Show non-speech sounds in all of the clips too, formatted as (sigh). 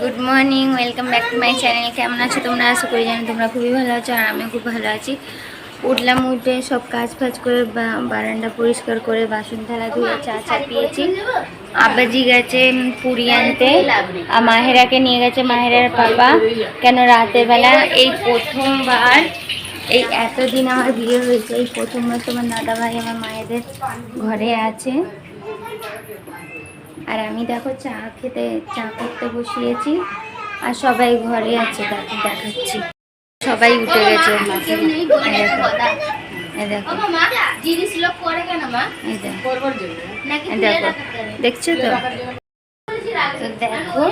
Good morning welcome back to my channel কেমন আছো তোমরা? আশা করি জানি তোমরা খুবই ভালো আছো আর আমিও খুব ভালো আছি। উঠলাম, উঠে সব কাজ ফাজ করে বারান্দা পরিষ্কার করে, বাসন থালা ধুয়ে, চা চা পিয়েছি আব্বাজি গেছে পুরী আনতে। আর মাহেরাকে নিয়ে গেছে মাহেরার পাপা কেন রাতের বেলা এই প্রথমবার, এই এতদিন আমার বিয়ে হয়েছে। এই প্রথমবার তোমার দাদা ভাই আমার মায়েদের ঘরে আছে। আর আমি দেখো চা খেতে চা করতে বসিয়েছি। আর সবাই ঘরে আছে দেখো দেখাচ্ছি। সবাই উঠে গেছে এই দেখো দেখছ তো? তো দেখো।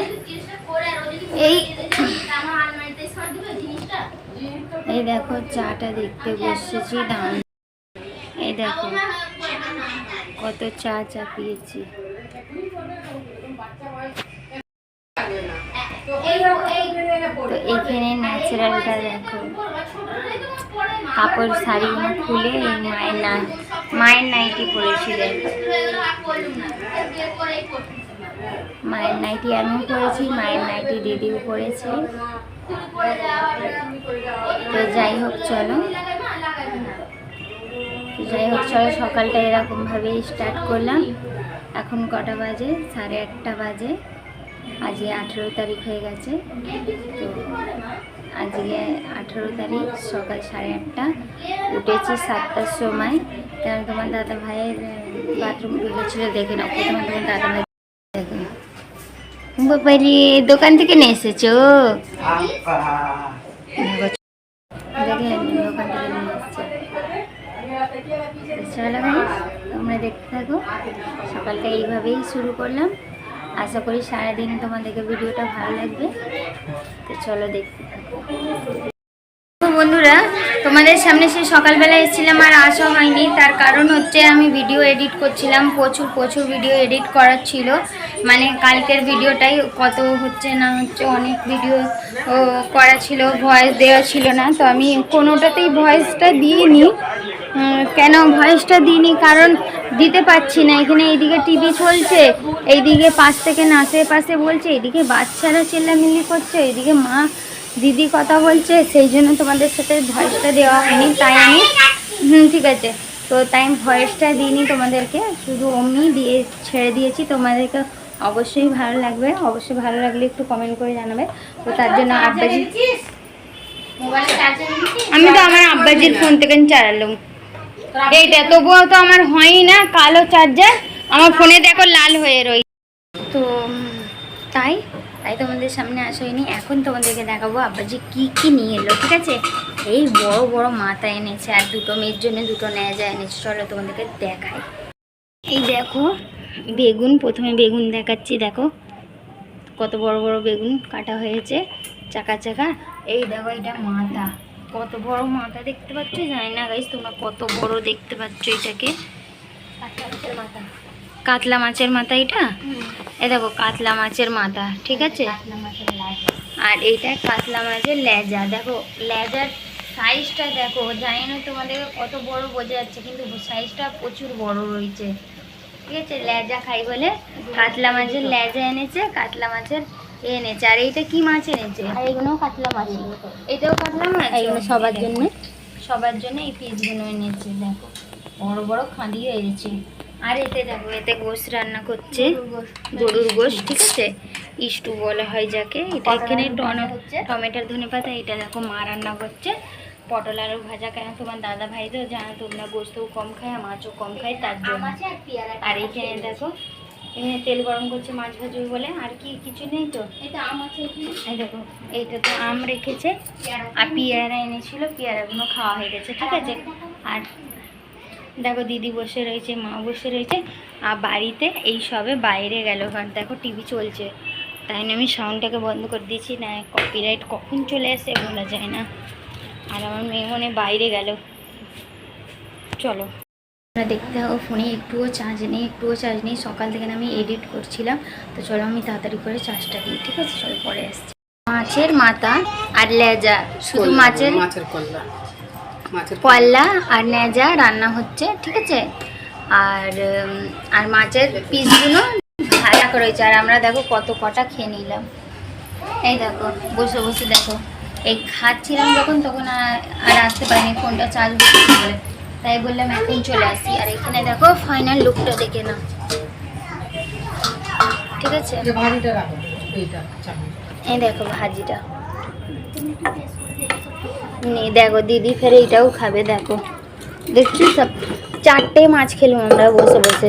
এই এই দেখো চাটা দেখতে বসেছি দাম এই দেখো। কত চা চা পিয়েছি তো এখানে ন্যাচারালটা দেখো কাপড় শাড়িগুলো খুলে মায়ের না মায়ের নাইটি পরেছিলেন মায়ের নাইটি আমিও পরেছি মায়ের নাইটি দিদিও পরেছে তো যাই হোক, চলো যাই হোক চলো সকালটা এরকমভাবেই স্টার্ট করলাম। এখন কটা বাজে? সাড়ে আটটা বাজে। আজকে আঠেরো তারিখ হয়ে গেছে। তো আজকে আঠেরো তারিখ সকাল সাড়ে আটটা। উঠেছি সাতটার সময়। কেন তোমার দাদা ভাইয়ের বাথরুম ঢুকেছিল দেখে নাও। প্রথমে তোমার দাদা ভাই দেখে বাবারি দোকান থেকে নিয়ে এসেছ? দেখো, দোকান থেকে নিয়ে এসেছে। চলো তোমরা দেখতে থাকো। সকালটা এইভাবেই শুরু করলাম। আশা করি সারাদিন তোমাদেরকে ভিডিওটা ভালো লাগবে। তো চলো দেখতে বন্ধুরা, তোমাদের সামনে সে সকালবেলা এসেছিলাম আর আসা হয়নি। তার কারণ হচ্ছে আমি ভিডিও এডিট করছিলাম, প্রচুর প্রচুর ভিডিও এডিট করার ছিল। মানে কালকের ভিডিওটাই কত হচ্ছে না হচ্ছে অনেক ভিডিও করা ছিল ভয়েস দেওয়া ছিল না। তো আমি কোনোটাতেই ভয়েসটা দিইনি। কেন ভয়েসটা দিইনি? কারণ দিতে পারছি না। এখানে এইদিকে টিভি চলছে এইদিকে পাশ থেকে নাচে পাশে বলছে এইদিকে বাচ্চারা চেল্লামিল্লি করছে এইদিকে মা দিদি কথা বলছে সেই জন্য তোমাদের সাথে ভয়েসটা দেওয়া হয়নি তাই আমি হুম ঠিক আছে। তো তাই আমি ভয়েসটা দিইনি তোমাদেরকে শুধু অমনি দিয়ে ছেড়ে দিয়েছি। তোমাদেরকে অবশ্যই ভালো লাগবে অবশ্যই ভালো লাগলে একটু কমেন্ট করে জানাবে। তো তার জন্য আব্বাজি আমি তো আমার আব্বাজির ফোন থেকে চালালাম। এইটা তবুও তো আমার হয়ই না, কালো চার্জার। আমার ফোনে দেখো লাল হয়ে রই তো, তাই? তাই তোমাদের সামনে আসা হয়নি এখন তোমাদেরকে দেখাবো আব্বাজি কি কি নিয়ে এলো, ঠিক আছে? এই বড় বড় মাথা এনেছে, আর দুটো মেয়ের জন্য দুটো নেজা এনেছে। চলো তোমাদেরকে দেখাই। এই দেখো, বেগুন, প্রথমে বেগুন দেখাচ্ছি, দেখো। কত বড় বড় বেগুন কাটা হয়েছে, চাকা চাকা। এই দেখো, এটা মাথা। কত বড় মাথা দেখতে পাচ্ছ? জানি না গাইস তোমরা কত বড় দেখতে পাচ্ছ এটাকে। মাথা কাতলা মাছের মাথা এটা? এ দেখো কাতলা মাছের মাথা ঠিক আছে? আর এইটা কাতলা মাছের লেজা। দেখো লেজার সাইজটা দেখো জানি না তোমাদেরকে কত বড় বোঝা যাচ্ছে কিন্তু সাইজটা প্রচুর বড় রয়েছে। ঠিক আছে? লেজা খাই বলে কাতলা মাছের লেজা এনেছে কাতলা মাছের এনেছে আর এইটা কি মাছ এনেছে? আর এগুলো কাতলা মাছ এটাও কাতলা মাছ? এগুলো সবার জন্য? সবার জন্য এই পিসগুলো এনেছে দেখো। বড় বড় খাঁদি হয়েছে। আর এতে দেখো এতে গোশ রান্না করছে। গরুর গোশ। ঠিক আছে? ইস্টু বলা হয় যাকে। এটা এখানে টমেটোর ধনে পাতা এটা দেখো মা রান্না করছে। পটল আলু ভাজা কেন? তোমার দাদা ভাই তো জানো তোমরা গোস্তও কম খায় মাছও কম খায় তার জন্য। আর এইখানে দেখো এখানে তেল গরম করছে মাছ ভাজবে বলে আর কি কিছু নেই তো? এটা আম আছে এই দেখো এইটা তো আম রেখেছে আর পেয়ারা এনেছিল পেয়ারাগুলো খাওয়া হয়ে গেছে ঠিক আছে? আর দেখো দিদি বসে রয়েছে মা বসে রয়েছে আর বাড়িতে এই সবে বাইরে গেল কারণ দেখো টিভি চলছে। তাই না আমি সাউন্ডটাকে বন্ধ করে দিয়েছি না কপিরাইট কখন চলে আসে বলা যায় না। আর আমার মেয়ে মনে বাইরে গেল। চলো। আমরা দেখতে হবে ফোনে একটুও চার্জ নেই একটুও চার্জ নেই। সকাল থেকে আমি এডিট করছিলাম। তো চলো আমি তাড়াতাড়ি করে চার্জটা দিই ঠিক আছে? চলো পরে আসছি। মাছের মাথা আর লেজা শুধু মাছের মাছের কল্লা। মাছের কল্লা। আর লেজা রান্না হচ্ছে ঠিক আছে? আর আর মাছের পিসগুলো রাখা রয়েছে আর আমরা দেখো কত কটা খেয়ে নিলাম। এই দেখো বসে বসে দেখো। এই খাচ্ছিলাম যখন তখন আর আসতে পারিনি। ফোনটা চার্জ দিতে বলে তাই বললাম এখন চলে আসি। আর এখানে দেখো ফাইনাল লুকটা দেখে না ঠিক আছে? এই দেখো ভাজিটা। নে দেখো দিদি ফের এইটাও খাবে দেখো। দেখছি সব চারটে মাছ খেলাম আমরা বসে বসে।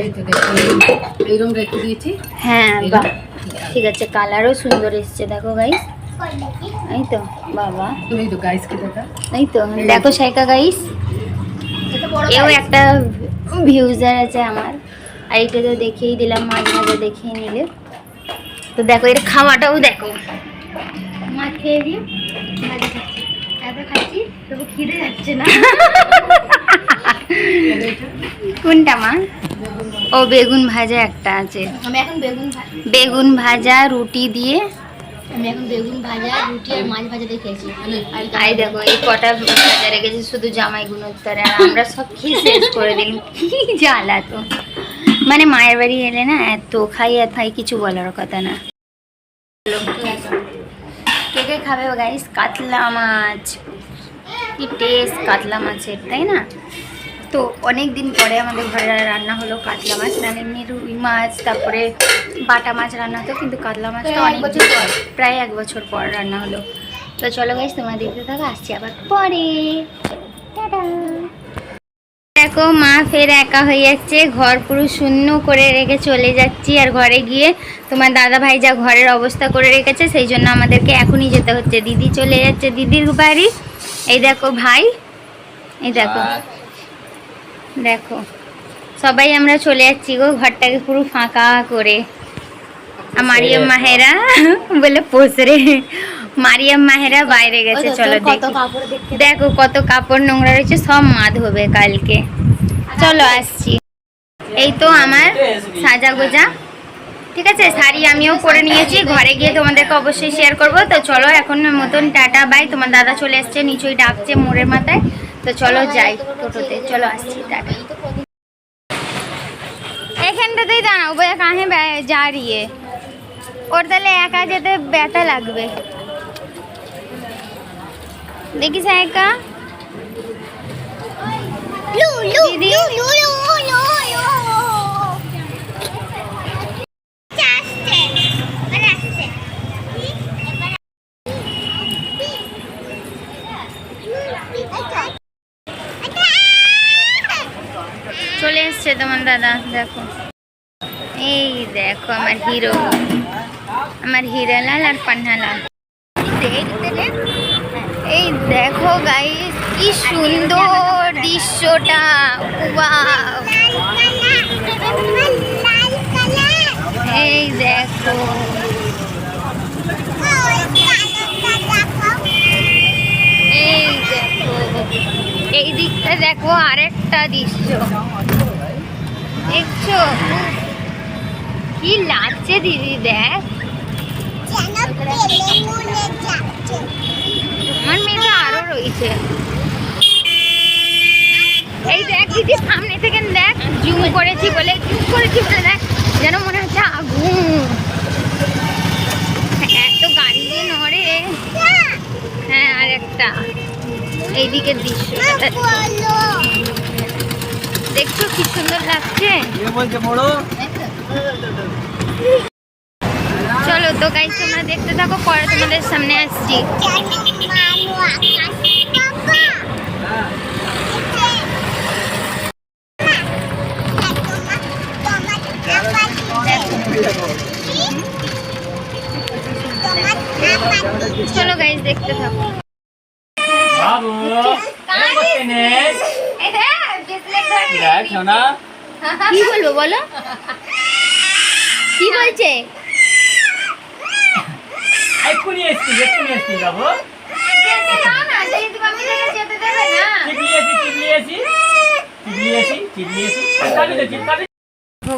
এইরকম রেখে দিয়েছি। হ্যাঁ। বাহ। ঠিক আছে। কালারও সুন্দর এসছে দেখো গাইস এই তো বাবা। এই তো গাইসকে এই তো দেখো সাইকা গাইস এও একটা ভিউজার আছে আমার। আর এটা তো দেখেই দিলাম মাঝে মাঝে দেখিয়ে নিলে। তো দেখো এর খাওয়াটাও দেখো। মাছ খেয়ে দিই ভাজি এত খাচ্ছি তবু খিদে যাচ্ছে না। কোনটা মা? ও বেগুন ভাজা একটা আছে। বেগুন ভাজা রুটি দিয়ে আমি এখন বেগুন ভাজা রুটি আর মাছ ভাজা আর আই দেখো এই কটা ভাজা রেখেছে শুধু জামাই গুণোত্তরে আর আমরা সব খেয়ে শেষ করে কি (laughs) জ্বালা তো। মানে মায়ের বাড়ি এলে না এত খাই আর খাই কিছু বলার কথা না। কে কে খাবে গাইস কাতলা মাছ। কি টেস্ট কাতলা মাছের তাই না? তো অনেক দিন পরে আমাদের ঘরে রান্না হলো কাতলা মাছ না এমনি রুই মাছ তারপরে বাটা মাছ রান্না হতো কিন্তু কাতলা মাছটা অনেক বছর পর। প্রায় এক বছর পর রান্না হলো। তো চলো গাইস তোমার দেখতে থাকো আসছি আবার পরে। দেখো মা ফের একা হয়ে যাচ্ছে ঘর পুরো শূন্য করে রেখে চলে যাচ্ছি আর ঘরে গিয়ে তোমার দাদা ভাই যা ঘরের অবস্থা করে রেখেছে সেই জন্য আমাদেরকে এখনই যেতে হচ্ছে। দিদি চলে যাচ্ছে দিদির বাড়ি। এই দেখো ভাই এই দেখো। দেখো। সবাই আমরা চলে যাচ্ছি গো ঘরটাকে পুরো ফাঁকা করে। আর মারিয়াম মাহেরা (laughs) বলে পোসরে মারিয়াম মাহেরা বাইরে গেছে চলো কত দেখি। দেখো কত কাপড় নোংরা রয়েছে সব মা ধোবে কালকে চলো আসছি। এই তো আমার সাজা গোজা ঠিক আছে শাড়ি আমিও পরে নিয়েছি ঘরে গিয়ে তোমাদেরকে অবশ্যই শেয়ার করব। তো চলো এখন মতন টাটা বাই তোমার দাদা চলে এসছে নিচুই ডাকছে মোড়ের মাথায়। তো চলো যাই টোটোতে চলো আসছি টাটা এখানটাতেই দাঁড়াও বোঝা কাহে বে- যা রিয়ে ওর তাহলে একা যেতে ব্যথা লাগবে দেখিস একা দিদি চলে এসছে তোমার দাদা দেখো। এই দেখো আমার হিরো আমার হিরালাল আর পান্নালাল দেখতে রে। এই দেখো গাইস কি সুন্দর দৃশ্যটা। Wow! এই দেখো। এই দেখো। এই দিকটা দেখো আরেকটা দৃশ্য। দেখছ? কি লাগছে দিদি দেখ। আমার মেয়েটা আরও রয়েছে। এই দেখ দিদি সামনে থেকে দেখ জুম করেছি বলে জুম করেছি বলে দেখ যেন মনে হচ্ছে আগুন। এত গাড়ি দিয়ে নড়ে। হ্যাঁ আর একটা। এইদিকে দৃশ্য। কি সুন্দর লাগছে? চলো তো গাইস তোমরা দেখতে থাকো পরে তোমাদের সামনে আসছি। চলো গাইস দেখতে থাকো। দেখ সোনা কি বলব বলো? কি বলছে? এক্ষুনি এসছি এক্ষুনি এসছি বাবু।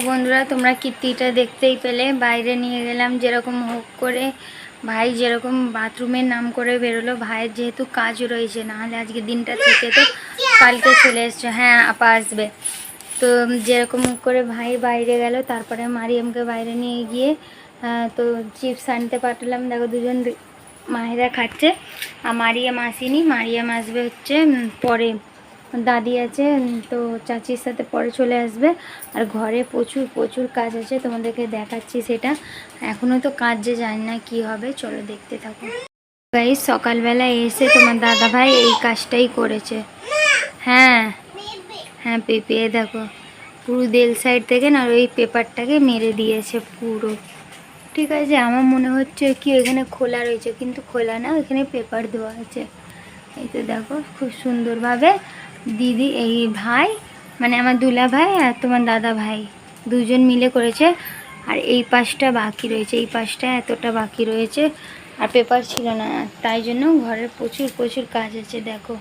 বন্ধুরা তোমরা কীর্তিটা দেখতেই পেলে। বাইরে নিয়ে গেলাম যেরকম হোক করে। ভাই যেরকম বাথরুমের নাম করে বেরোলো, ভাইয়ের যেহেতু কাজ রয়েছে, নাহলে আজকে দিনটা থেকে তো কালকে চলে এসছে। হ্যাঁ আপা আসবে। তো যেরকম করে ভাই বাইরে গেল, তারপরে মারিয়ামকে বাইরে নিয়ে গিয়ে তো চিপস আনতে পাঠালাম। দেখো, দুজন মায়েরা খাচ্ছে। আর মারিয়াম আসেনি। মারিয়াম আসবে হচ্ছে পরে। দাদি আছে তো চাচির সাথে পরে চলে আসবে। আর ঘরে প্রচুর প্রচুর কাজ আছে, তোমাদেরকে দেখাচ্ছি সেটা। এখনও তো কাজ যে জানি না, কি হবে, চলো দেখতে থাকো। ভাই সকালবেলা এসে তোমার দাদা ভাই এই কাজটাই করেছে। হ্যাঁ হ্যাঁ পেঁপে দেখো। পুরো দেল সাইড থেকে না ওই পেপারটাকে মেরে দিয়েছে পুরো। ঠিক আছে, আমার মনে হচ্ছে কি এখানে খোলা রয়েছে, কিন্তু খোলা না এখানে পেপার দেওয়া আছে। এই তো দেখো, খুব সুন্দরভাবে দিদি, এই ভাই মানে আমার দুলা ভাই আর তোমার দাদা ভাই, দুজন মিলে করেছে। আর এই পাশটা বাকি রয়েছে, এই পাশটা এতটা বাকি রয়েছে। আর পেপার ছিল না, তাই জন্য ঘরের প্রচুর প্রচুর কাজ আছে, দেখো।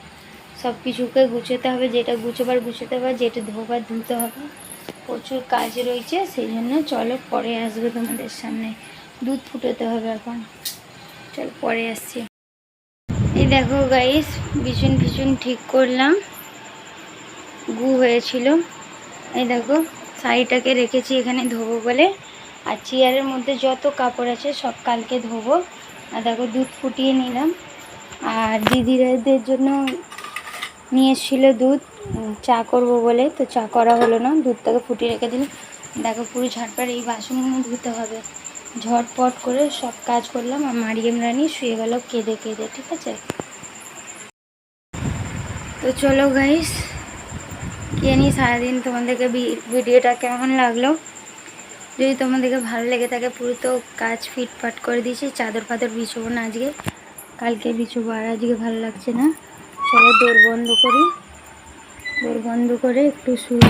সব কিছুকে গুছোতে হবে, যেটা গুছোবার গুছোতে হবে যেটা ধোবার ধুতে হবে। প্রচুর কাজ রয়েছে, সেই জন্য চলো পরে আসবে তোমাদের সামনে। দুধ ফুটোতে হবে এখন। চল পরে আসছি। এই দেখো গাইস ভীষণ ভীষণ ঠিক করলাম। গু হয়েছিল। এই দেখো, শাড়িটাকে রেখেছি এখানে ধোবো বলে। আর চেয়ারের মধ্যে যত কাপড় আছে সব কালকে ধোবো। আর দেখো, দুধ ফুটিয়ে নিলাম। আর দিদিদের জন্য নিয়ে এসেছিল দুধ। চা করব বলে, তো চা করা হলো না, দুধটাকে ফুটিয়ে রেখে দিলাম। দেখো, পুরো ঝটপট এই বাসনগুলো ধুতে হবে। ঝটপট করে সব কাজ করলাম। আর মারিয়াম রানী শুয়ে গেল কেঁদে কেঁদে, ঠিক আছে? তো চলো গাইস জানি সারাদিন তোমাদেরকে ভিডিওটা কেমন লাগল? যদি তোমাদেরকে ভালো লেগে থাকে, পুরো তো কাজ ফিটফাট করে দিয়েছি, চাদর ফাদর বিছবো না আজকে। কালকে বিছবো আর আজকে ভালো লাগছে না। চলো দৌড় বন্ধ করি। দৌড় বন্ধ করে একটু শুই।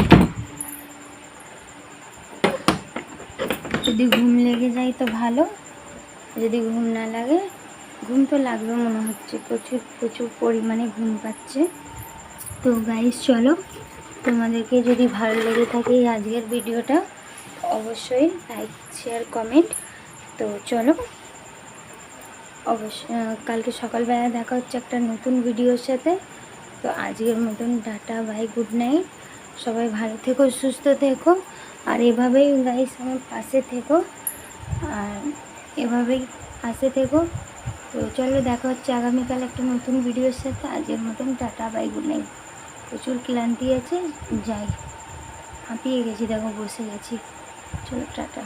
যদি ঘুম লেগে যায় তো ভালো, যদি ঘুম না লাগে, ঘুম তো লাগবে মনে হচ্ছে, প্রচুর প্রচুর পরিমাণে ঘুম পাচ্ছে। তো গাইস চলো। তোমাদেরকে যদি ভালো লেগে থাকে এই আজকের ভিডিওটা, অবশ্যই লাইক শেয়ার কমেন্ট তো চলো অবশ্য কালকে সকালবেলা দেখা হচ্ছে একটা নতুন ভিডিওর সাথে। তো আজকের মতন টাটা বাই গুড নাইট সবাই ভালো থেকো, সুস্থ থেকো। আর এভাবেই গাইস আমার পাশে থেকো। আর এভাবেই পাশে থেকো। তো চলো দেখা হচ্ছে আগামীকাল একটা নতুন ভিডিওর সাথে। আজকের মতন টাটা বাই গুড নাইট প্রচুর ক্লান্তি আছে যাই হাঁপিয়ে গেছি দেখো বসে গেছি চলো টাটা।